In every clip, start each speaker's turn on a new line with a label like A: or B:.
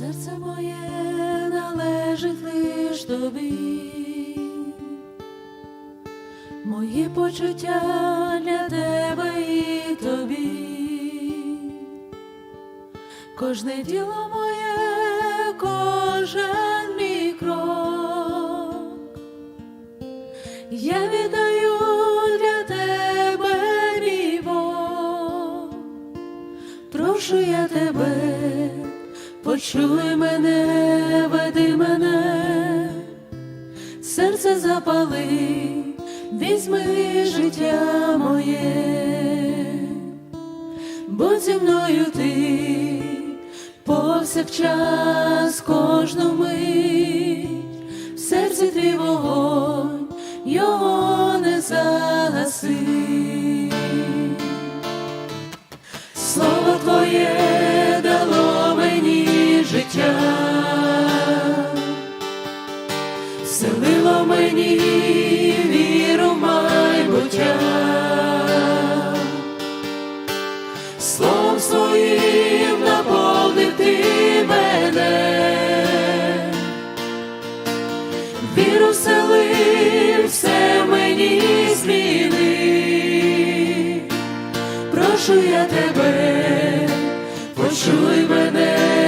A: Серце моє належить лиш тобі, мої почуття для тебе і тобі, кожне діло моє, кожен мій крок, я віддаю для тебе мій Бог. Прошу я тебе, почуй мене, веди мене, серце запали, візьми життя моє, будь зі мною ти, повсякчас кожну мить, в серці твій вогонь, його не загаси. Вселило мені віру майбуття, словом своїм наповнив ти мене, віру вселив, все мені змінив прошу я тебе, почуй мене,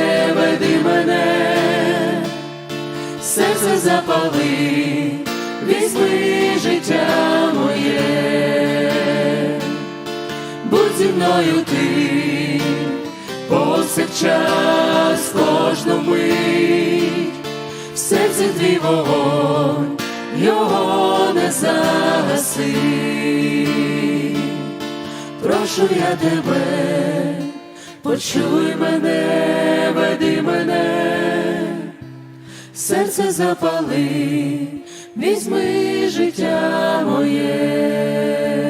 A: запали, візьми життя моє, будь зі мною ти, повсякчас кожну мить, в серці твій вогонь, його не загаси. Прошу я тебе, почуй мене, веди мене, серце запали, візьми життя моє,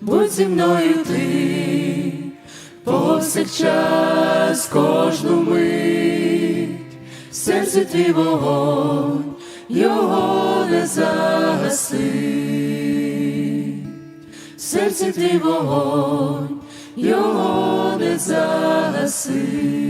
A: будь зі мною ти, повсякчас кожну мить, в серці твій вогонь, його не загаси. В серці твій вогонь, його не загаси.